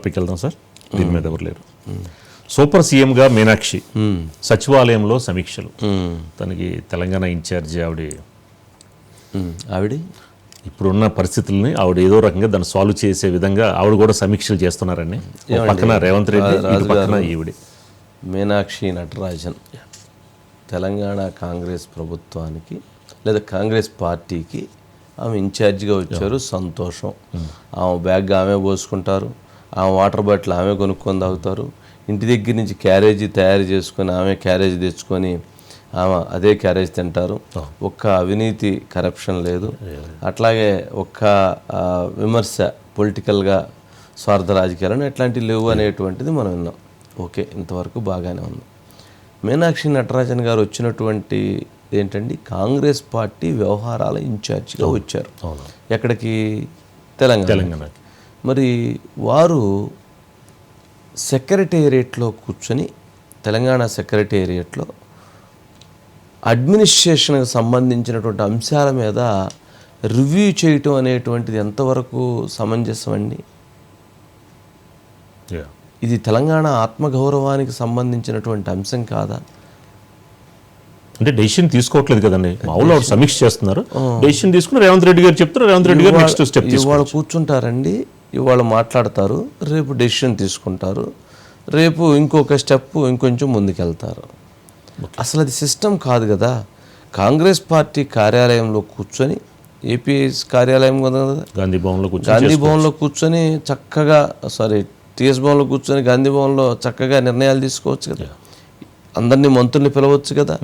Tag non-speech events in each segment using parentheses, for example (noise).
Topic వెళ్దాం sir. దీని మీద ఎవరు లేరు. సూపర్ సీఎంగా మీనాక్షి సచివాలయంలో సమీక్షలు. తనకి తెలంగాణ ఇన్ఛార్జ్ ఆవిడ ఆవిడ? ఇప్పుడున్న పరిస్థితుల్ని ఆవిడ ఏదో రకంగా దాన్ని సాల్వ్ చేసే విధంగా ఆవిడ కూడా సమీక్షలు చేస్తున్నారని పక్కన రేవంత్ రెడ్డి పక్కన ఈవిడ. మీనాక్షి నటరాజన్. తెలంగాణ కాంగ్రెస్ ప్రభుత్వానికి లేదా కాంగ్రెస్ పార్టీకి ఆమె ఇన్ఛార్జిగా వచ్చారు సంతోషం. ఆమె బ్యాగ్ ఆమె పోసుకుంటారు. ఆమె వాటర్ బాటిల్ ఆమె కొనుక్కొని తాగుతారు. ఇంటి దగ్గర నుంచి క్యారేజీ తయారు చేసుకొని ఆమె క్యారేజీ తెచ్చుకొని ఆమె అదే క్యారేజ్ తింటారు. ఒక్క అవినీతి కరప్షన్ లేదు. అట్లాగే ఒక్క ఆ, విమర్శ పొలిటికల్గా స్వార్థ రాజకీయాలను ఎట్లాంటివి లేవు అనేటువంటిది మనం విన్నాం. ఓకే ఇంతవరకు బాగానే ఉంది. మీనాక్షి నటరాజన్ గారు వచ్చినటువంటి ఏంటండి? కాంగ్రెస్ పార్టీ వ్యవహారాల ఇన్ఛార్జిగా వచ్చారు. ఎక్కడికి? తెలంగాణ. తెలంగాణకి. మరి వారు సెక్రటేరియట్లో కూర్చొని తెలంగాణ సెక్రటేరియట్లో అడ్మినిస్ట్రేషన్కి సంబంధించినటువంటి అంశాల మీద రివ్యూ చేయటం అనేటువంటిది ఎంతవరకు సమంజసం అండి. ఇది తెలంగాణ ఆత్మగౌరవానికి సంబంధించినటువంటి అంశం కాదా? అంటే డెసిషన్ తీసుకోవట్లేదు కదండి. మామూలు ఆవిడ సమీక్ష చేస్తున్నారు. డెసిషన్ తీసుకుని రేవంత్ రెడ్డి గారు చెప్తారు. రేవంత్ రెడ్డి గారు నెక్స్ట్ స్టెప్ ఇవాళ కూర్చుంటారండి. ఇవాళ మాట్లాడతారు రేపు డెసిషన్ తీసుకుంటారు రేపు ఇంకొక స్టెప్ ఇంకొంచెం ముందుకెళ్తారు. అసలు అది సిస్టమ్ కాదు కదా. కాంగ్రెస్ పార్టీ కార్యాలయంలో కూర్చొని ఏపీఎస్ కార్యాలయం కదా గాంధీ భవన్లో కూర్చొని గాంధీ భవన్లో కూర్చొని చక్కగా సారీ టీఎస్ భవన్లో కూర్చొని గాంధీ భవన్లో చక్కగా నిర్ణయాలు తీసుకోవచ్చు కదా. అందరినీ మంత్రుల్ని పిలవచ్చు కదా.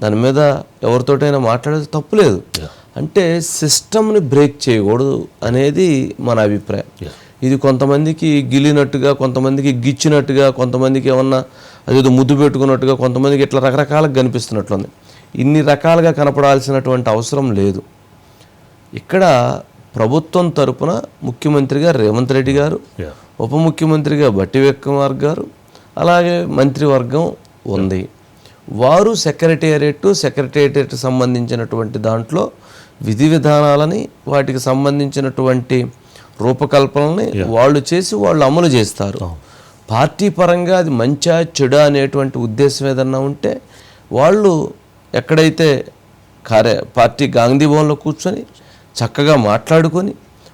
దాని మీద ఎవరితోటైనా మాట్లాడేది తప్పులేదు అంటే సిస్టమ్ని బ్రేక్ చేయకూడదు అనేది మన అభిప్రాయం. ఇది కొంతమందికి గిల్లినట్టుగా కొంతమందికి గిచ్చినట్టుగా కొంతమందికి ఏమన్నా అదేదో ముద్దు పెట్టుకున్నట్టుగా కొంతమందికి ఇట్లా రకరకాలుగా కనిపిస్తున్నట్లుంది. ఇన్ని రకాలుగా కనపడాల్సినటువంటి అవసరం లేదు. ఇక్కడ ప్రభుత్వం తరపున ముఖ్యమంత్రిగా రేవంత్ రెడ్డి గారు. ఉప ముఖ్యమంత్రిగా బట్టి విక్రమార్క గారు అలాగే మంత్రివర్గం ఉంది. వారు సెక్రటేరియట్ సెక్రటేరియట్ సంబంధించినటువంటి దాంట్లో విధి విధానాలని వాటికి సంబంధించినటువంటి రూపకల్పనని వాళ్ళు చేసి వాళ్ళు అమలు చేస్తారు. పార్టీ పరంగా అది మంచా చెడా అనేటువంటి ఉద్దేశం ఏదన్నా ఉంటే వాళ్ళు ఎక్కడైతే కార్య పార్టీ గాంధీ భవన్లో కూర్చొని చక్కగా మాట్లాడుకొని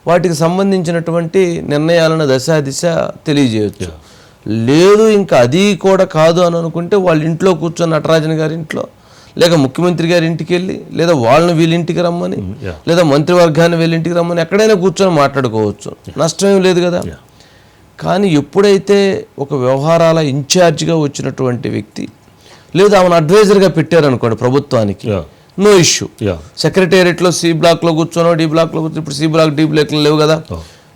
వాటికి సంబంధించినటువంటి నిర్ణయాలను దశ దిశ తెలియజేయచ్చు. లేదు ఇంకా అది కూడా కాదు అని అనుకుంటే వాళ్ళ ఇంట్లో కూర్చొని నటరాజన్ గారి ఇంట్లో లేక ముఖ్యమంత్రి గారి ఇంటికి వెళ్ళి లేదా వాళ్ళని వీళ్ళ ఇంటికి రమ్మని yeah. లేదా మంత్రివర్గాన్ని వీళ్ళ ఇంటికి రమ్మని ఎక్కడైనా కూర్చొని మాట్లాడుకోవచ్చు. నష్టమేం లేదు కదా. కానీ ఎప్పుడైతే ఒక వ్యవహారాల ఇన్ఛార్జిగా వచ్చినటువంటి వ్యక్తి లేదా ఆమెను అడ్వైజర్గా పెట్టారనుకోండి ప్రభుత్వానికి. No issue. సెక్రటేరియట్లో సి బ్లాక్లో కూర్చోనో డి బ్లాక్లో కూర్చొని ఇప్పుడు సి బ్లాక్ డి బ్లాక్లు లేవు కదా.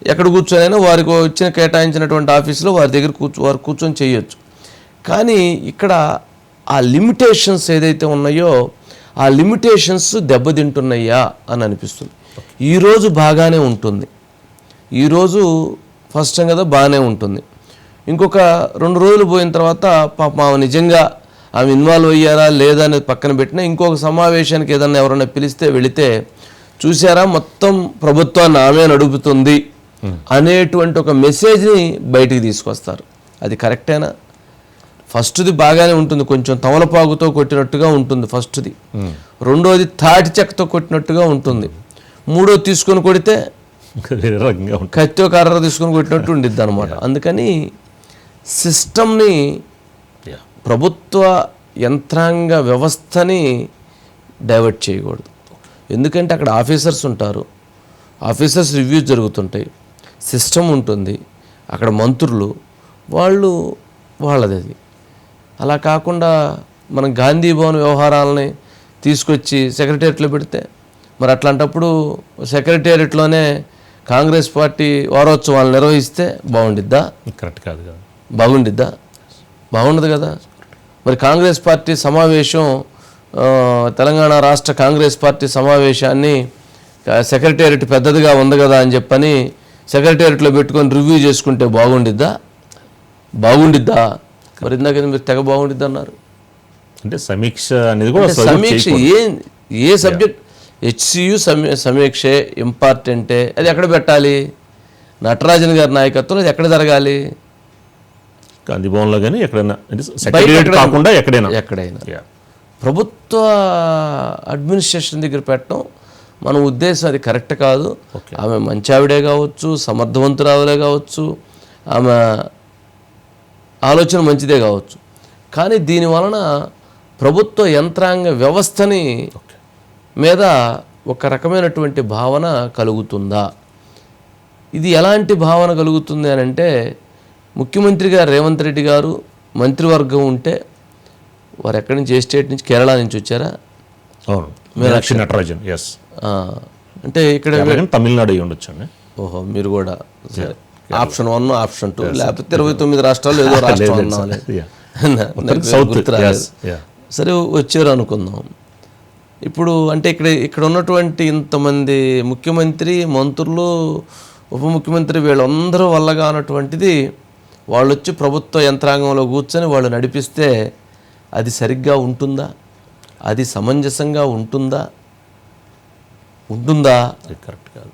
ఎక్కడ కూర్చొనైనా వారికి వచ్చిన కేటాయించినటువంటి ఆఫీసులో వారి దగ్గర కూర్చో వారు కూర్చొని చేయొచ్చు. కానీ ఇక్కడ ఆ లిమిటేషన్స్ ఏదైతే ఉన్నాయో ఆ లిమిటేషన్స్ దెబ్బతింటున్నాయా అని అనిపిస్తుంది. ఈరోజు బాగానే ఉంటుంది. ఈరోజు ఫస్ట్ టైం కదా బాగానే ఉంటుంది. ఇంకొక రెండు రోజులు పోయిన తర్వాత పాప ఆమె నిజంగా ఆమె ఇన్వాల్వ్ అయ్యారా లేదా అనేది పక్కన పెట్టినా ఇంకొక సమావేశానికి ఏదన్నా ఎవరైనా పిలిస్తే వెళితే చూసారా మొత్తం ప్రభుత్వాన్ని ఆమె నడుపుతుంది అనేటువంటి ఒక మెసేజ్ని బయటికి తీసుకొస్తారు. అది కరెక్టేనా? ఫస్ట్ది బాగానే ఉంటుంది కొంచెం తమలపాకుతో కొట్టినట్టుగా ఉంటుంది ఫస్ట్ది. రెండోది తాటి చెక్కతో కొట్టినట్టుగా ఉంటుంది. మూడో తీసుకొని కొడితే కత్తి కర్ర తీసుకొని కొట్టినట్టు ఉండిద్ది అనమాట అందుకని సిస్టమ్ని. ప్రభుత్వ యంత్రాంగ వ్యవస్థని డైవర్ట్ చేయకూడదు. ఎందుకంటే అక్కడ ఆఫీసర్స్ ఉంటారు ఆఫీసర్స్ రివ్యూస్ జరుగుతుంటాయి సిస్టమ్ ఉంటుంది అక్కడ మంత్రులు వాళ్ళు వాళ్ళది అది అలా కాకుండా మనం గాంధీ భవన్ వ్యవహారాలని తీసుకొచ్చి సెక్రటేరియట్లో పెడితే మరి అట్లాంటప్పుడు సెక్రటేరియట్లోనే కాంగ్రెస్ పార్టీ వారోత్సవాలు నిర్వహిస్తే బాగుండిద్దా? కరెక్ట్ కాదు కదా. బాగుండిద్దా? బాగుండదు కదా. మరి కాంగ్రెస్ పార్టీ సమావేశం తెలంగాణ రాష్ట్ర కాంగ్రెస్ పార్టీ సమావేశాన్ని సెక్రటేరియట్ పెద్దదిగా ఉంది కదా అని చెప్పని సెక్రటేరియట్లో పెట్టుకొని రివ్యూ చేసుకుంటే బాగుండిద్దా? బాగుండిద్దా? మరి ఇందాక మీరు తెగ బాగుండిద్దా అన్నారు. అంటే సమీక్ష అనేది కూడా సమీక్ష ఏ ఏ సబ్జెక్ట్ హెచ్సియు సమీ సమీక్షే ఇంపార్టెంటే. అది ఎక్కడ పెట్టాలి? నటరాజన్ గారి నాయకత్వంలో ఎక్కడ జరగాలి? గాంధీ భవన్లో కానీ ఎక్కడైనా కాకుండా ఎక్కడైనా. ఎక్కడైనా. ప్రభుత్వ అడ్మినిస్ట్రేషన్ దగ్గర పెట్టడం మన ఉద్దేశం అది కరెక్ట్ కాదు. ఆమె మంచి ఆవిడే కావచ్చు సమర్థవంతురావులే కావచ్చు ఆమె ఆలోచన మంచిదే కావచ్చు. కానీ దీని వలన ప్రభుత్వ యంత్రాంగ వ్యవస్థని మీద ఒక రకమైనటువంటి భావన కలుగుతుందా? ఇది ఎలాంటి భావన కలుగుతుంది అని అంటే ముఖ్యమంత్రి గారు రేవంత్ రెడ్డి గారు మంత్రివర్గం ఉంటే వారు ఎక్కడి నుంచి ఏ స్టేట్ నుంచి కేరళ నుంచి వచ్చారా? అవును. మీనాక్షి నటరాజన్ ఎస్ అంటే ఇక్కడ తమిళనాడు ఉండొచ్చు అండి. ఓహో మీరు కూడా సరే. ఆప్షన్ వన్ ఆప్షన్ టూ లేకపోతే ఇరవై తొమ్మిది రాష్ట్రాలు ఏదో (laughs) రాష్ట్రం. (laughs) Yeah. సరే వచ్చారు అనుకుందాం. ఇప్పుడు అంటే ఇక్కడ ఇక్కడ ఉన్నటువంటి ఇంతమంది ముఖ్యమంత్రి మంత్రులు ఉప ముఖ్యమంత్రి వీళ్ళందరూ వల్లగా అన్నటువంటిది వాళ్ళు వచ్చి ప్రభుత్వ యంత్రాంగంలో కూర్చొని వాళ్ళు నడిపిస్తే అది సరిగ్గా ఉంటుందా? అది సమంజసంగా ఉంటుందా? ఉంటుందా? కరెక్ట్ కాదు.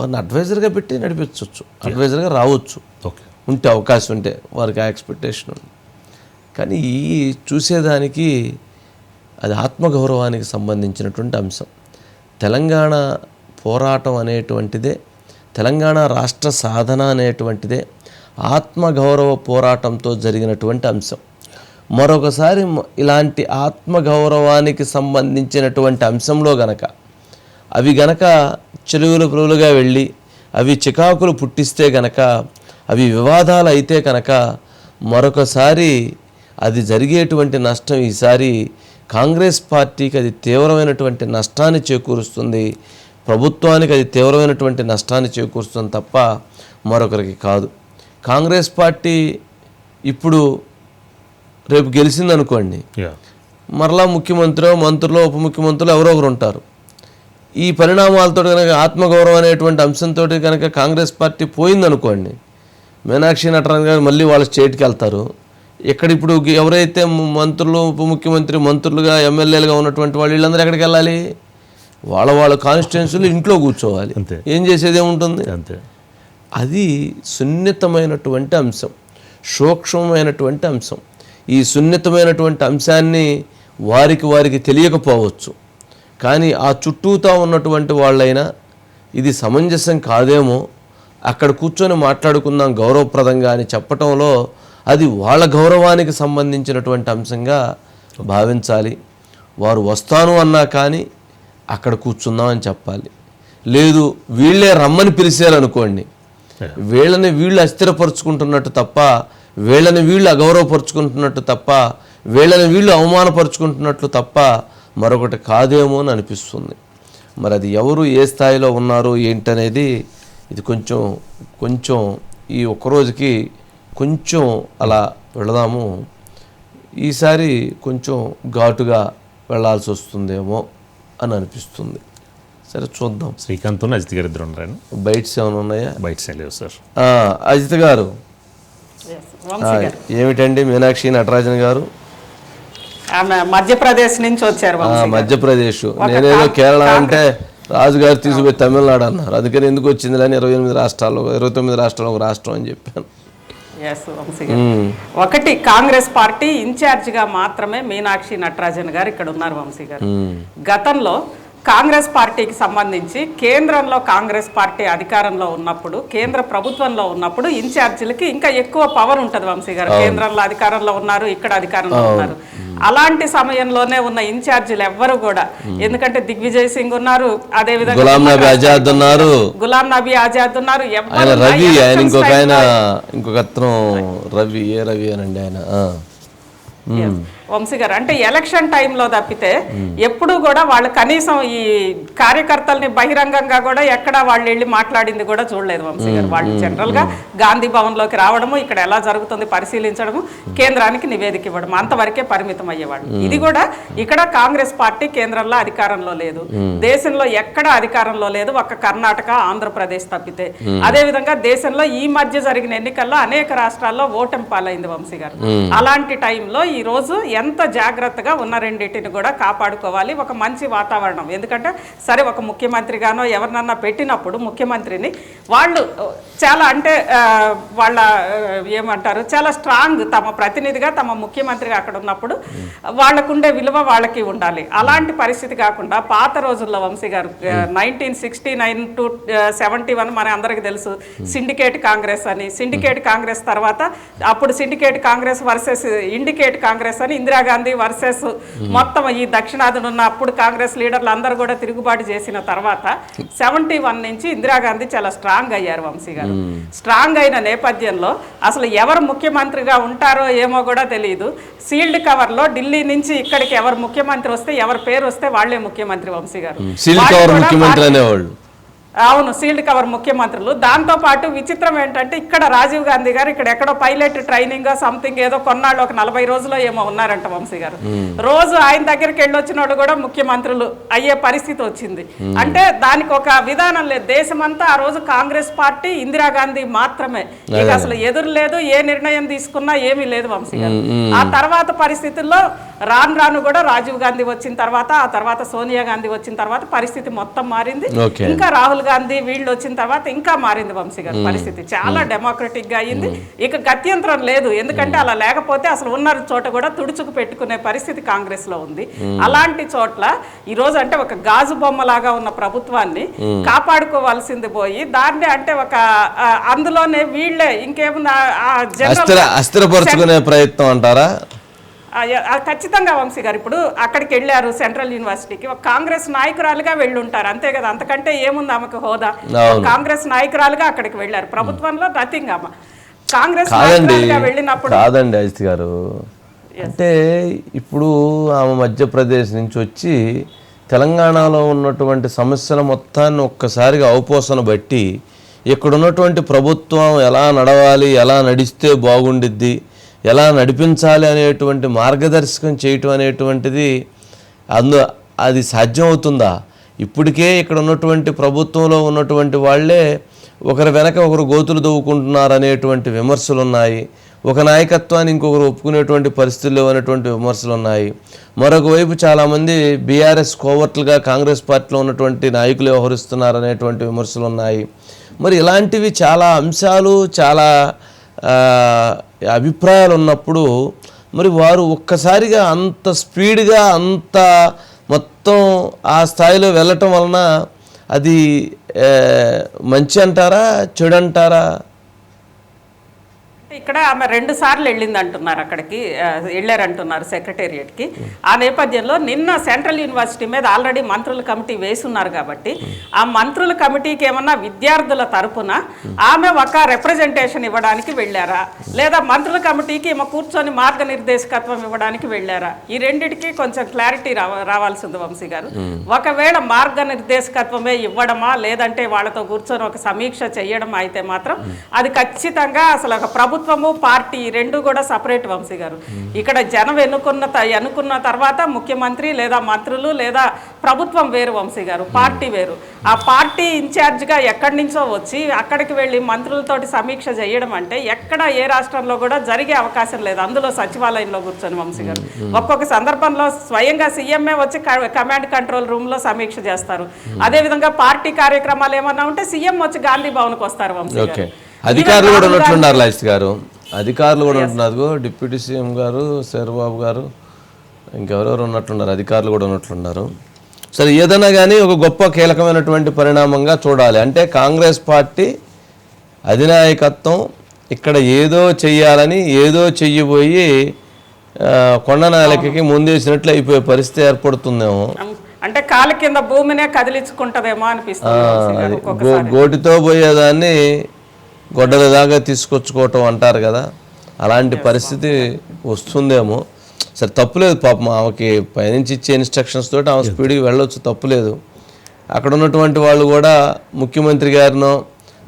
వారిని అడ్వైజర్గా పెట్టి నడిపించవచ్చు అడ్వైజర్గా రావచ్చు. ఓకే ఉంటే అవకాశం ఉంటే వారికి ఆ ఎక్స్పెక్టేషన్ ఉంది. కానీ ఈ చూసేదానికి అది ఆత్మగౌరవానికి సంబంధించినటువంటి అంశం. తెలంగాణ పోరాటం అనేటువంటిదే తెలంగాణ రాష్ట్ర సాధన అనేటువంటిదే ఆత్మగౌరవ పోరాటంతో జరిగినటువంటి అంశం. మరొకసారి ఇలాంటి ఆత్మగౌరవానికి సంబంధించినటువంటి అంశంలో గనక అవి గనక చెరువులు పురుగులుగా వెళ్ళి అవి చికాకులు పుట్టిస్తే గనక అవి వివాదాలు అయితే కనుక మరొకసారి అది జరిగేటువంటి నష్టం ఈసారి కాంగ్రెస్ పార్టీకి అది తీవ్రమైనటువంటి నష్టాన్ని చేకూరుస్తుంది. ప్రభుత్వానికి అది తీవ్రమైనటువంటి నష్టాన్ని చేకూరుస్తుంది తప్ప మరొకరికి కాదు. కాంగ్రెస్ పార్టీ ఇప్పుడు రేపు గెలిచిందనుకోండి. మరలా ముఖ్యమంత్రి మంత్రులు ఉప ముఖ్యమంత్రులు ఎవరో ఒకరు ఉంటారు. ఈ పరిణామాలతో కనుక ఆత్మగౌరవం అనేటువంటి అంశంతో కనుక కాంగ్రెస్ పార్టీ పోయిందనుకోండి మీనాక్షి నటరాజన్ గారు మళ్ళీ వాళ్ళ స్టేట్కి వెళ్తారు. ఇక్కడ ఇప్పుడు ఎవరైతే మంత్రులు ఉప ముఖ్యమంత్రి మంత్రులుగా ఎమ్మెల్యేలుగా ఉన్నటువంటి వాళ్ళు వీళ్ళందరూ ఎక్కడికి వెళ్ళాలి? వాళ్ళ వాళ్ళ కాన్స్టిట్యున్సీలు ఇంట్లో కూర్చోవాలి. అంతే. ఏం చేసేది ఏముంటుంది? అంతే. అది సున్నితమైనటువంటి అంశం. సూక్ష్మమైనటువంటి అంశం. ఈ సున్నితమైనటువంటి అంశాన్ని వారికి వారికి తెలియకపోవచ్చు. కానీ ఆ చుట్టూతా ఉన్నటువంటి వాళ్ళైనా ఇది సమంజసం కాదేమో అక్కడ కూర్చొని మాట్లాడుకుందాం గౌరవప్రదంగా అని చెప్పటంలో అది వాళ్ళ గౌరవానికి సంబంధించినటువంటి అంశంగా భావించాలి. వారు వస్తాను అన్నా కానీ అక్కడ కూర్చుందాం అని చెప్పాలి. లేదు వీళ్ళే రమ్మని పిలిచారనుకోండి వీళ్ళని వీళ్ళు అస్థిరపరుచుకుంటున్నట్టు తప్ప వీళ్ళని వీళ్ళు అగౌరవపరుచుకుంటున్నట్టు తప్ప వీళ్ళని వీళ్ళు అవమానపరుచుకుంటున్నట్లు తప్ప మరొకటి కాదేమో అని అనిపిస్తుంది. మరి అది ఎవరు ఏ స్థాయిలో ఉన్నారు ఏంటనేది ఇది కొంచెం కొంచెం ఈ ఒక్కరోజుకి కొంచెం అలా వెళదాము. ఈసారి కొంచెం ఘాటుగా వెళ్ళాల్సి వస్తుందేమో అని అనిపిస్తుంది. సరే చూద్దాం. శ్రీకాంత్ అజిత్ గారు ఇద్దరు ఉన్నారని బైట్స్ ఏమైనా ఉన్నాయా? బయట లేవు సార్. ఆ, అజిత్ గారు. ఏమిటండి మీనాక్షి నటరాజన్ గారు? ఆమె మధ్యప్రదేశ్ నుంచి వచ్చారు. మధ్యప్రదేశ్. నేనేదో కేరళ అంటే రాజుగారు తీసుకుపోయి తమిళనాడు అన్నారు. అందుకని ఎందుకు వచ్చింది అని ఇరవై ఎనిమిది రాష్ట్రాల్లో ఇరవై తొమ్మిది రాష్ట్రాల్లో ఒక రాష్ట్రం అని చెప్పాను. ఒకటి కాంగ్రెస్ పార్టీ ఇన్ఛార్జ్గా మాత్రమే మీనాక్షి నటరాజన్ గారు ఇక్కడ ఉన్నారు వంశీ గారు గతంలో కాంగ్రెస్ పార్టీకి సంబంధించి కేంద్రంలో కాంగ్రెస్ పార్టీ అధికారంలో ఉన్నప్పుడు కేంద్ర ప్రభుత్వంలో ఉన్నప్పుడు ఇన్ఛార్జీలకి ఇంకా ఎక్కువ పవర్ ఉంటది వంశీ గారు కేంద్రంలో అధికారంలో ఉన్నారు ఇక్కడ అధికారంలో ఉన్నారు. అలాంటి సమయంలోనే ఉన్న ఇన్ఛార్జీలు ఎవ్వరు కూడా. ఎందుకంటే దిగ్విజయ్ సింగ్ ఉన్నారు అదే విధంగా గులాం నబీ ఆజాద్ ఉన్నారు. గులాం నబీ ఆజాద్ ఉన్నారు ఆయన ఎవ్వరు రవి ఆయన ఇంకొక ఆయన ఇంకొక రవి ఏ రవి అనండి ఆయన. వంశీ గారు. అంటే ఎలక్షన్ టైంలో తప్పితే ఎప్పుడు కూడా వాళ్ళు కనీసం ఈ కార్యకర్తల్ని బహిరంగంగా కూడా ఎక్కడ వాళ్ళు వెళ్ళి మాట్లాడింది కూడా చూడలేదు వంశీ గారు. వాళ్ళు జనరల్గా గాంధీ భవన్లోకి రావడము ఇక్కడ ఎలా జరుగుతుంది పరిశీలించడము కేంద్రానికి నివేదిక ఇవ్వడం అంతవరకే పరిమితం అయ్యేవాళ్ళు. ఇది కూడా ఇక్కడ కాంగ్రెస్ పార్టీ కేంద్రంలో అధికారంలో లేదు. దేశంలో ఎక్కడ అధికారంలో లేదు ఒక్క కర్ణాటక ఆంధ్రప్రదేశ్ తప్పితే. అదే విధంగా దేశంలో ఈ మధ్య జరిగిన ఎన్నికల్లో అనేక రాష్ట్రాల్లో ఓటమి పాలైంది వంశీ గారు. అలాంటి టైంలో ఈ రోజు ఎంత జాగ్రత్తగా ఉన్న రెండింటిని కూడా కాపాడుకోవాలి. ఒక మంచి వాతావరణం. ఎందుకంటే సరే ఒక ముఖ్యమంత్రిగానో ఎవరినన్నా పెట్టినప్పుడు ముఖ్యమంత్రిని వాళ్ళు చాలా అంటే వాళ్ళ ఏమంటారు చాలా స్ట్రాంగ్ తమ ప్రతినిధిగా తమ ముఖ్యమంత్రిగా అక్కడ ఉన్నప్పుడు వాళ్ళకుండే విలువ వాళ్ళకి ఉండాలి. అలాంటి పరిస్థితి కాకుండా పాత రోజుల్లో Vamshi garu nineteen sixty nine to seventy one మన అందరికి తెలుసు సిండికేట్ కాంగ్రెస్ అని. సిండికేట్ కాంగ్రెస్ తర్వాత అప్పుడు syndicate Congress versus indicate Congress అని ఇందిరాగాంధీ వర్సెస్ మొత్తం ఈ దక్షిణాదిన ఉన్న అప్పుడు కాంగ్రెస్ లీడర్లు అందరూ కూడా తిరుగుబాటు చేసిన తర్వాత సెవెంటీ వన్ నుంచి ఇందిరాగాంధీ చాలా స్ట్రాంగ్ అయ్యారు వంశీ గారు. స్ట్రాంగ్ అయిన నేపథ్యంలో అసలు ఎవరు ముఖ్యమంత్రిగా ఉంటారో ఏమో కూడా తెలియదు. సీల్డ్ కవర్లో ఢిల్లీ నుంచి ఇక్కడికి ఎవరు ముఖ్యమంత్రి వస్తే ఎవరి పేరు వస్తే వాళ్ళే ముఖ్యమంత్రి వంశీ గారు. అవును సీల్డ్ కవర్ ముఖ్యమంత్రులు. దాంతో పాటు విచిత్రం ఏంటంటే ఇక్కడ రాజీవ్ గాంధీ గారు ఇక్కడ ఎక్కడో పైలట్ ట్రైనింగ్ సంథింగ్ ఏదో కొన్నాళ్ళు ఒక నలభై రోజులు ఏమో ఉన్నారంట వంశీ గారు. రోజు ఆయన దగ్గరికి వెళ్ళొచ్చిన వాళ్ళు కూడా ముఖ్యమంత్రులు అయ్యే పరిస్థితి వచ్చింది. అంటే దానికి ఒక విధానం లేదు. దేశమంతా ఆ రోజు కాంగ్రెస్ పార్టీ ఇందిరాగాంధీ మాత్రమే. ఇక అసలు ఎదురు లేదు ఏ నిర్ణయం తీసుకున్నా ఏమీ లేదు వంశీ గారు. ఆ తర్వాత పరిస్థితుల్లో రాను రాను కూడా రాజీవ్ గాంధీ వచ్చిన తర్వాత ఆ తర్వాత సోనియా గాంధీ వచ్చిన తర్వాత పరిస్థితి మొత్తం మారింది. ఇంకా రాహుల్ గాంధీ వీళ్ళు వచ్చిన తర్వాత ఇంకా మారింది వంశీ గారు పరిస్థితి. చాలా డెమోక్రటిక్గా అయింది. ఇక గత్యంతరం లేదు. ఎందుకంటే అలా లేకపోతే అసలు ఉన్న చోట కూడా తుడుచుకు పెట్టుకునే పరిస్థితి కాంగ్రెస్లో ఉంది అలాంటి చోట్ల ఈ రోజు అంటే ఒక గాజు బొమ్మలాగా ఉన్న ప్రభుత్వాన్ని కాపాడుకోవాల్సింది పోయి దాన్ని అంటే ఒక అందులోనే వీళ్ళే ఇంకేముంది అస్థిరపరచుకునే ప్రయత్నం అంటారా? ఖచ్చితంగా వంశీ గారు ఇప్పుడు అక్కడికి వెళ్ళారు సెంట్రల్ యూనివర్సిటీకి. ఒక కాంగ్రెస్ నాయకురాలుగా వెళ్ళి ఉంటారు అంతే కదా అంతకంటే ఏముంది ఆమెకు హోదా. కాంగ్రెస్ నాయకురాలుగా అక్కడికి వెళ్ళారు. ప్రభుత్వంలో నథింగ్ ఆమె కాంగ్రెస్ వెళ్ళినప్పుడు కాదండి అజిత్ గారు. అంటే ఇప్పుడు ఆమె మధ్యప్రదేశ్ నుంచి వచ్చి తెలంగాణలో ఉన్నటువంటి సమస్యల మొత్తాన్ని ఒక్కసారిగా అవపోసన బట్టి ఇక్కడ ఉన్నటువంటి ప్రభుత్వం ఎలా నడవాలి ఎలా నడిస్తే బాగుండిద్ది ఎలా నడిపించాలి అనేటువంటి మార్గదర్శకం చేయటం అనేటువంటిది అందు అది సాధ్యం అవుతుందా ఇప్పటికే ఇక్కడ ఉన్నటువంటి ప్రభుత్వంలో ఉన్నటువంటి వాళ్ళే ఒకరి వెనక ఒకరు గోతులు దవ్వుకుంటున్నారు అనేటువంటి విమర్శలు ఉన్నాయి ఒక నాయకత్వాన్ని ఇంకొకరు ఒప్పుకునేటువంటి పరిస్థితులు అనేటువంటి విమర్శలు ఉన్నాయి మరొక వైపు చాలామంది బీఆర్ఎస్ కోవర్ట్లుగా కాంగ్రెస్ పార్టీలో ఉన్నటువంటి నాయకులు వ్యవహరిస్తున్నారు అనేటువంటి విమర్శలు ఉన్నాయి మరి ఇలాంటివి చాలా అంశాలు చాలా అభిప్రాయాలు ఉన్నప్పుడు మరి వారు ఒక్కసారిగా అంత స్పీడ్గా అంత మొత్తం ఆ స్థాయిలో వెళ్ళటం వలన అది మంచి అంటారా చెడు అంటారా? ఇక్కడ ఆమె రెండు సార్లు వెళ్ళింది అంటున్నారు అక్కడికి వెళ్ళారంటున్నారు సెక్రటేరియట్కి ఆ నేపథ్యంలో నిన్న సెంట్రల్ యూనివర్సిటీ మీద ఆల్రెడీ మంత్రుల కమిటీ వేసున్నారు కాబట్టి ఆ మంత్రుల కమిటీకి ఏమన్నా విద్యార్థుల తరపున ఆమె ఒక రిప్రజెంటేషన్ ఇవ్వడానికి వెళ్ళారా? లేదా మంత్రుల కమిటీకి ఈమె కూర్చొని మార్గనిర్దేశకత్వం ఇవ్వడానికి వెళ్ళారా? ఈ రెండిటికి కొంచెం క్లారిటీ రావ రావాల్సింది వంశీ గారు. ఒకవేళ మార్గనిర్దేశకత్వమే ఇవ్వడమా లేదంటే వాళ్ళతో కూర్చొని ఒక సమీక్ష చేయడం అయితే మాత్రం అది ఖచ్చితంగా అసలు ఒక ప్రభుత్వము పార్టీ రెండు కూడా సపరేట్ వంశీ గారు. ఇక్కడ జనం ఎన్నుకున్న ఎన్నుకున్న తర్వాత ముఖ్యమంత్రి లేదా మంత్రులు లేదా ప్రభుత్వం వేరు వంశీ గారు పార్టీ వేరు. ఆ పార్టీ ఇన్ఛార్జ్గా ఎక్కడి నుంచో వచ్చి అక్కడికి వెళ్ళి మంత్రులతోటి సమీక్ష చేయడం అంటే ఎక్కడ ఏ రాష్ట్రంలో కూడా జరిగే అవకాశం లేదు. అందులో సచివాలయంలో కూర్చొని వంశీ గారు. ఒక్కొక్క సందర్భంలో స్వయంగా సీఎంఏ వచ్చి కమాండ్ కంట్రోల్ రూమ్లో సమీక్ష చేస్తారు అదే విధంగా పార్టీ కార్యక్రమాలు ఏమన్నా ఉంటే సీఎం వచ్చి గాంధీ భవన్కు వస్తారు వంశీ గారు. అధికారులు కూడా ఉన్నట్లున్నారు లాస్ట్ గారు. అధికారులు కూడా ఉంటున్నారు డిప్యూటీ సీఎం గారు శరబాబు గారు ఇంకెవరెవరు ఉన్నట్లున్నారు? అధికారులు కూడా ఉన్నట్లున్నారు. సరే ఏదైనా కానీ ఒక గొప్ప కీలకమైనటువంటి పరిణామంగా చూడాలి. అంటే కాంగ్రెస్ పార్టీ అధినాయకత్వం ఇక్కడ ఏదో చెయ్యాలని ఏదో చెయ్యబోయి కొండ నాయలకి ముందేసినట్లు అయిపోయే పరిస్థితి ఏర్పడుతుందేమో. అంటే కాలు కింద భూమినే కదిలించుకుంటదేమో అనిపిస్తుంది. గోటితో పోయేదాన్ని గొడ్డల దాకా తీసుకొచ్చుకోవటం అంటారు కదా అలాంటి పరిస్థితి వస్తుందేమో. సరే తప్పులేదు పాపం ఆమెకి పైనుంచి ఇచ్చే ఇన్స్ట్రక్షన్స్ తోటి ఆమె స్పీడ్కి వెళ్ళొచ్చు తప్పులేదు. అక్కడ ఉన్నటువంటి వాళ్ళు కూడా ముఖ్యమంత్రి గారినో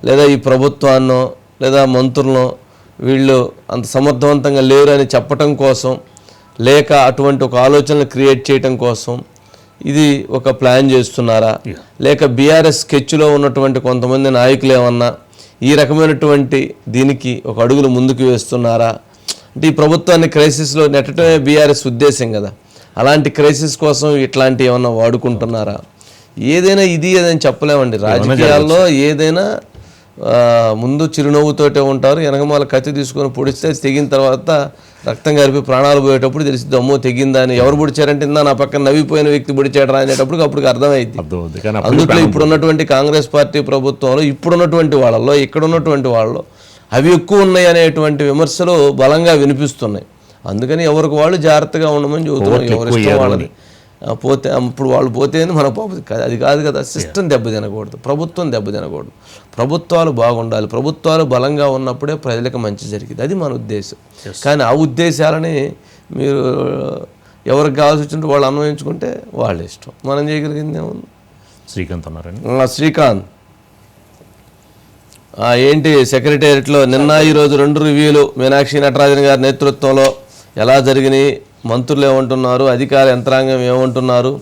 లేదా ఈ ప్రభుత్వాన్నో లేదా మంత్రులనో వీళ్ళు అంత సమర్థవంతంగా లేరు అని చెప్పటం కోసం లేక అటువంటి ఒక ఆలోచనలు క్రియేట్ చేయటం కోసం ఇది ఒక ప్లాన్ చేస్తున్నారా? లేక బీఆర్ఎస్ స్కెచ్లో ఉన్నటువంటి కొంతమంది నాయకులు ఏమన్నా ఈ రకమైనటువంటి దీనికి ఒక అడుగులు ముందుకు వేస్తున్నారా? అంటే ఈ ప్రభుత్వాన్ని క్రైసిస్లో నెట్టడమే బీఆర్ఎస్ ఉద్దేశం కదా. అలాంటి క్రైసిస్ కోసం ఇట్లాంటి ఏమన్నా వాడుకుంటున్నారా? ఏదైనా ఇది ఏదని చెప్పలేమండి. రాజకీయాల్లో ఏదైనా ముందు చిరునవ్వుతోటే ఉంటారు వెనకమాల కత్తి తీసుకొని పొడిస్తే తెగిన తర్వాత రక్తం కలిపి ప్రాణాలు పోయేటప్పుడు తెలిసి అమ్మో తెగిందా అని ఎవరు పొడిచారంటే ఇందా నా పక్కన నవ్విపోయిన వ్యక్తి పొడిచాడరా అనేటప్పుడు అప్పుడు అర్థమైంది అందుట్లో ఇప్పుడున్నటువంటి కాంగ్రెస్ పార్టీ ప్రభుత్వంలో ఇప్పుడున్నటువంటి వాళ్ళలో ఇక్కడ ఉన్నటువంటి వాళ్ళలో అవి ఎక్కువ ఉన్నాయి అనేటువంటి విమర్శలు బలంగా వినిపిస్తున్నాయి. అందుకని ఎవరికి వాళ్ళు జాగ్రత్తగా ఉండమని చెబుతున్నాం ఎవరి వాళ్ళని పోతే ఇప్పుడు వాళ్ళు పోతేనే మన పాప కాదు. అది కాదు కదా. సిస్టమ్ దెబ్బతినకూడదు ప్రభుత్వం దెబ్బతినకూడదు ప్రభుత్వాలు బాగుండాలి. ప్రభుత్వాలు బలంగా ఉన్నప్పుడే ప్రజలకు మంచి జరిగింది అది మన ఉద్దేశం. కానీ ఆ ఉద్దేశాలని మీరు ఎవరికి కావాల్సి వచ్చినట్టు వాళ్ళు అన్వయించుకుంటే వాళ్ళ ఇష్టం. మనం చేయగలిగింది ఏముంది? శ్రీకాంత్ ఉన్నారని ఆ, శ్రీకాంత్. ఏంటి సెక్రటేరియట్లో నిన్న ఈరోజు రెండు రివ్యూలు మీనాక్షి నటరాజన్ గారి నేతృత్వంలో ఎలా జరిగినాయి? మంత్రులు ఏమంటున్నారు? అధికార యంత్రాంగం ఏమంటున్నారు?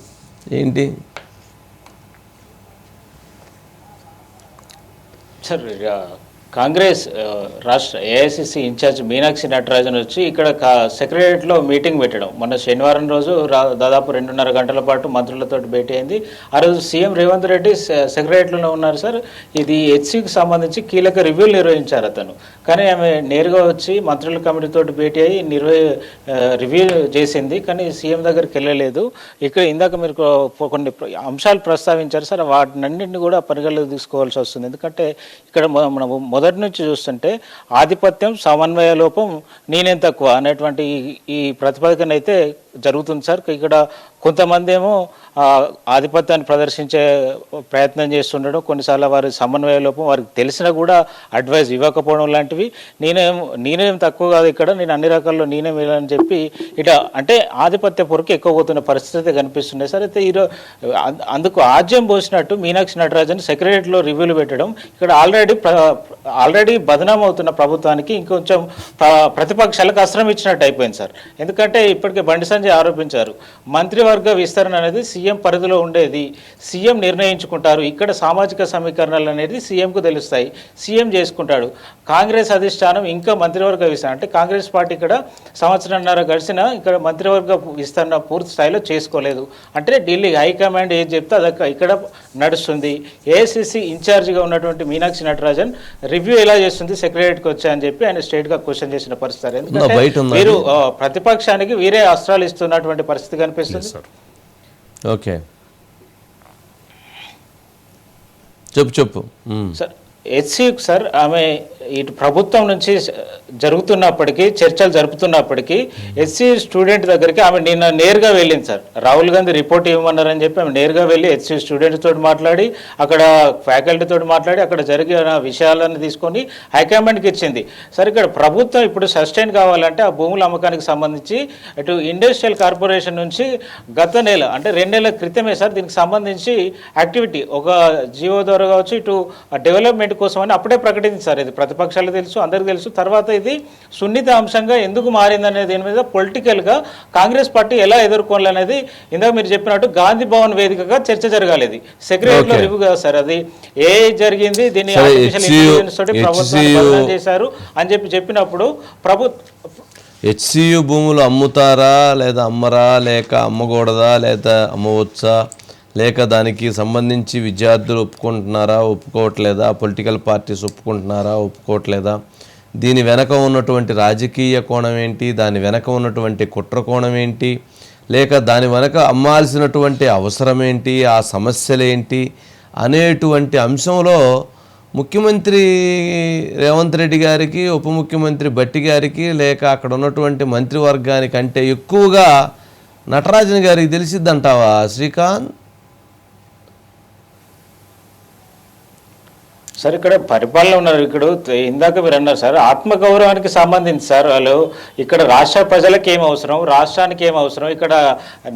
ఏంటి? సార్ కాంగ్రెస్ రాష్ట్ర ఏఐసిసి ఇన్ఛార్జ్ మీనాక్షి నటరాజన్ వచ్చి ఇక్కడ కా- సెక్రటరియట్లో మీటింగ్ పెట్టడం. మొన్న శనివారం రోజు రా- దాదాపు రెండున్నర గంటల పాటు మంత్రులతో భేటీ అయింది. ఆ రోజు సీఎం రేవంత్ రెడ్డి సెక్రటరియట్లోనే ఉన్నారు సార్. ఇది హెచ్సికి సంబంధించి కీలక రివ్యూలు నిర్వహించారు అతను. కానీ ఆమె నేరుగా వచ్చి మంత్రుల కమిటీతో భేటీ అయ్యి నిర్వ రివ్యూ చేసింది. కానీ సీఎం దగ్గరికి వెళ్ళలేదు. ఇక్కడ ఇందాక మీరు కొన్ని అంశాలు ప్రస్తావించారు సార్. వాటినన్నింటినీ కూడా పరిగణలోకి తీసుకోవాల్సి వస్తుంది. ఎందుకంటే ఇక్కడ మనం మొదటి నుంచి చూస్తుంటే ఆధిపత్యం సమన్వయ లోపం నేనేం తక్కువ అనేటువంటి ఈ- ఈ ప్రతిపాదన అయితే జరుగుతుంది సార్. ఇక్కడ కొంతమంది ఏమో ఆధిపత్యాన్ని ప్రదర్శించే ప్రయత్నం చేస్తుండడం కొన్నిసార్లు వారి సమన్వయ లోపం వారికి తెలిసినా కూడా అడ్వైజ్ ఇవ్వకపోవడం లాంటివి. నేనేం నేనేం తక్కువ కాదు ఇక్కడ నేను అన్ని రకాల్లో నేనే వెళ్ళని చెప్పి ఇట అంటే ఆధిపత్య పొరకు ఎక్కువ పోతున్న పరిస్థితి కనిపిస్తుంది సార్ అయితే ఈరోజు అందుకు ఆజ్యం పోసినట్టు మీనాక్షి నటరాజన్ సెక్రటరీలో రివ్యూలు పెట్టడం ఇక్కడ ఆల్రెడీ ఆల్రెడీ బదనాం అవుతున్న ప్రభుత్వానికి ఇంకొంచెం ప్రతిపక్షాలకు అస్త్రం ఇచ్చినట్టు అయిపోయింది సార్. ఎందుకంటే ఇప్పటికే బండి సంజయ్ ఆరోపించారు. మంత్రివర్గ విస్తరణ అనేది సీఎం పరిధిలో ఉండేది. సీఎం నిర్ణయించుకుంటారు. ఇక్కడ సామాజిక సమీకరణలు అనేది సీఎంకు తెలుస్తాయి. సీఎం చేసుకుంటాడు. కాంగ్రెస్ అధిష్టానం ఇంకా మంత్రివర్గ విస్తరణ అంటే కాంగ్రెస్ పార్టీ ఇక్కడ సంవత్సరంన్నర గడిచిన ఇక్కడ మంత్రివర్గ విస్తరణ పూర్తి స్థాయిలో చేసుకోలేదు. అంటే ఢిల్లీ హైకమాండ్ ఏది చెప్తే అది ఇక్కడ నడుస్తుంది. ఏఐసిసి ఇన్ఛార్జిగా ఉన్నటువంటి మీనాక్షి నటరాజన్ రివ్యూ ఎలా చేస్తుంది? సెక్రటరీకి వచ్చా అని చెప్పి ఆయన స్ట్రైట్గా క్వశ్చన్ చేసిన పరిస్థితి. ఎందుకంటే మీరు ప్రతిపక్షానికి వీరే అస్త్రాలు ఇస్తున్నటువంటి పరిస్థితి కనిపిస్తుంది. ఓకే. చెప్పు చెప్పు. సార్ హెచ్సి సార్ ఆమె ఇటు ప్రభుత్వం నుంచి జరుగుతున్నప్పటికీ చర్చలు జరుపుతున్నప్పటికీ హెచ్సి స్టూడెంట్ దగ్గరికి ఆమె నిన్న నేరుగా వెళ్ళింది సార్. రాహుల్ గాంధీ రిపోర్ట్ ఇవ్వమన్నారని చెప్పి ఆమె నేరుగా వెళ్ళి హెచ్సి స్టూడెంట్ తోటి మాట్లాడి అక్కడ ఫ్యాకల్టీతో మాట్లాడి అక్కడ జరిగిన విషయాలను తీసుకొని హైకమాండ్కి ఇచ్చింది. సార్ ఇక్కడ ప్రభుత్వం ఇప్పుడు సస్టైన్ కావాలంటే ఆ భూముల అమ్మకానికి సంబంధించి అటు ఇండస్ట్రియల్ కార్పొరేషన్ నుంచి గత నెల అంటే రెండు నెలల క్రితమే సార్ దీనికి సంబంధించి యాక్టివిటీ ఒక జియో ద్వారా కావచ్చు ఇటు డెవలప్మెంట్ కోసం అని అప్పుడే ప్రకటించింది సార్ ఇది. ప్రతిపక్షాలు తెలుసు అందరికీ తెలుసు. తర్వాత ఇది సున్నిత అంశంగా ఎందుకు మారిందనే దీని మీద పొలిటికల్గా కాంగ్రెస్ పార్టీ ఎలా ఎదుర్కోవాలనేది ఇందాక మీరు చెప్పినట్టు గాంధీ భవన్ వేదికగా చర్చ జరగాలి ఇది. సెక్రటరీలో. రివ్యూ కదా సార్ అది. ఏ జరిగింది దీన్ని ఆర్టిఫిషియల్ ఇంటెలిజెన్స్ తోటి బదనాం చేశారు అని చెప్పి చెప్పినప్పుడు ప్రభుత్వ హెచ్సియు భూములు అమ్ముతారా లేదా అమ్మరా లేక అమ్మకూడదా లేదా అమ్మవచ్చా? లేక దానికి సంబంధించి విద్యార్థులు ఒప్పుకుంటున్నారా ఒప్పుకోవట్లేదా పొలిటికల్ పార్టీస్ ఒప్పుకుంటున్నారా ఒప్పుకోవట్లేదా? దీని వెనక ఉన్నటువంటి రాజకీయ కోణం ఏంటి? దాని వెనక ఉన్నటువంటి కుట్ర కోణం ఏంటి? లేక దాని వెనక అమ్మాల్సినటువంటి అవసరం ఏంటి? ఆ సమస్యలేంటి అనేటువంటి అంశంలో ముఖ్యమంత్రి రేవంత్ రెడ్డి గారికి ఉప ముఖ్యమంత్రి బట్టి గారికి లేక అక్కడ ఉన్నటువంటి మంత్రివర్గానికంటే ఎక్కువగా నటరాజన్ గారికి తెలిసిద్దంటావా శ్రీకాంత్? సార్ ఇక్కడ పరిపాలన ఉన్నారు. ఇక్కడ ఇందాక మీరు అన్నారు సార్ ఆత్మగౌరవానికి సంబంధించి సార్ వాళ్ళు ఇక్కడ రాష్ట్ర ప్రజలకు ఏం అవసరం రాష్ట్రానికి ఏం అవసరం ఇక్కడ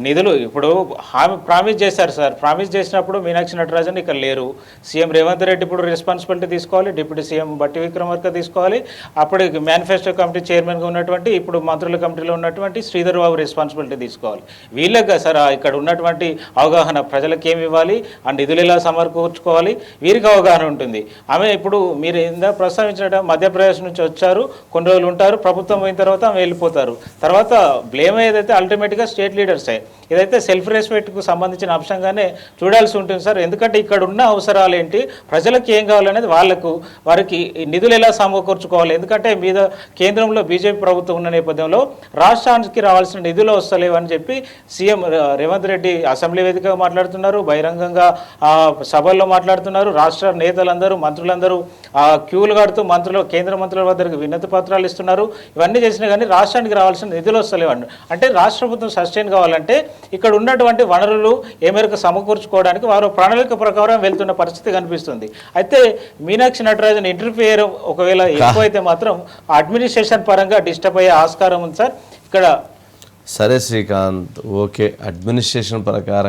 నిధులు ఇప్పుడు హామీ ప్రామిస్ చేశారు సార్. ప్రామిస్ చేసినప్పుడు మీనాక్షి నటరాజన్ ఇక్కడ లేరు. సీఎం రేవంత్ రెడ్డి ఇప్పుడు రెస్పాన్సిబిలిటీ తీసుకోవాలి డిప్యూటీ సీఎం బట్టి విక్రమార్క తీసుకోవాలి. అప్పుడు మేనిఫెస్టో కమిటీ చైర్మన్గా ఉన్నటువంటి ఇప్పుడు మంత్రుల కమిటీలో ఉన్నటువంటి శ్రీధర్ బాబు రెస్పాన్సిబిలిటీ తీసుకోవాలి. వీళ్ళగా సార్ ఇక్కడ ఉన్నటువంటి అవగాహన ప్రజలకు ఏమి ఇవ్వాలి ఆ నిధులు ఎలా సమకూర్చుకోవాలి వీరికి అవగాహన ఉంటుంది. ఆమె ఇప్పుడు మీరు ఇందా ప్రస్తావించినట్టు మధ్యప్రదేశ్ నుంచి వచ్చారు కొన్ని రోజులు ఉంటారు ప్రభుత్వం అయిన తర్వాత ఆమె వెళ్ళిపోతారు. తర్వాత బ్లేమ్ ఏదైతే అల్టిమేట్గా స్టేట్ లీడర్సే ఇదైతే సెల్ఫ్ రెస్పెక్ట్కు సంబంధించిన అంశంగానే చూడాల్సి ఉంటుంది సార్. ఎందుకంటే ఇక్కడ ఉన్న అవసరాలు ఏంటి? ప్రజలకు ఏం కావాలనేది వాళ్ళకు వారికి నిధులు ఎలా సమకూర్చుకోవాలి? ఎందుకంటే మీద కేంద్రంలో బీజేపీ ప్రభుత్వం ఉన్న నేపథ్యంలో రాష్ట్రానికి రావాల్సిన నిధులు వస్తలేవని చెప్పి సీఎం రేవంత్ రెడ్డి అసెంబ్లీ వేదికగా మాట్లాడుతున్నారు బహిరంగంగా సభల్లో మాట్లాడుతున్నారు. రాష్ట్ర నేతలందరూ మంత్రులందరూ ఆ క్యూలు కడుతూ మంత్రులు కేంద్ర మంత్రుల వద్దకు వినతి పత్రాలు ఇస్తున్నారు. ఇవన్నీ చేసినా కానీ రాష్ట్రానికి రావాల్సిన నిధులు వస్తలేవు అండి అంటే రాష్ట్ర ప్రభుత్వం సస్టైన్ కావాలంటే ఇక్కడ ఉన్నటువంటి వనరులు ఏ మేరకు సమకూర్చుకోవడానికి వారు ప్రణాళిక ప్రకారం వెళ్తున్న పరిస్థితి కనిపిస్తుంది. అయితే మీనాక్షి నటరాజన్ ఇంటర్ఫియర్ ఒకవేళ ఎక్కువైతే మాత్రం అడ్మినిస్ట్రేషన్ పరంగా డిస్టర్బ్ అయ్యే ఆస్కారం ఉంది సార్ ఇక్కడ సరే శ్రీకాంత్ ఓకే. అడ్మినిస్ట్రేషన్ ప్రకారం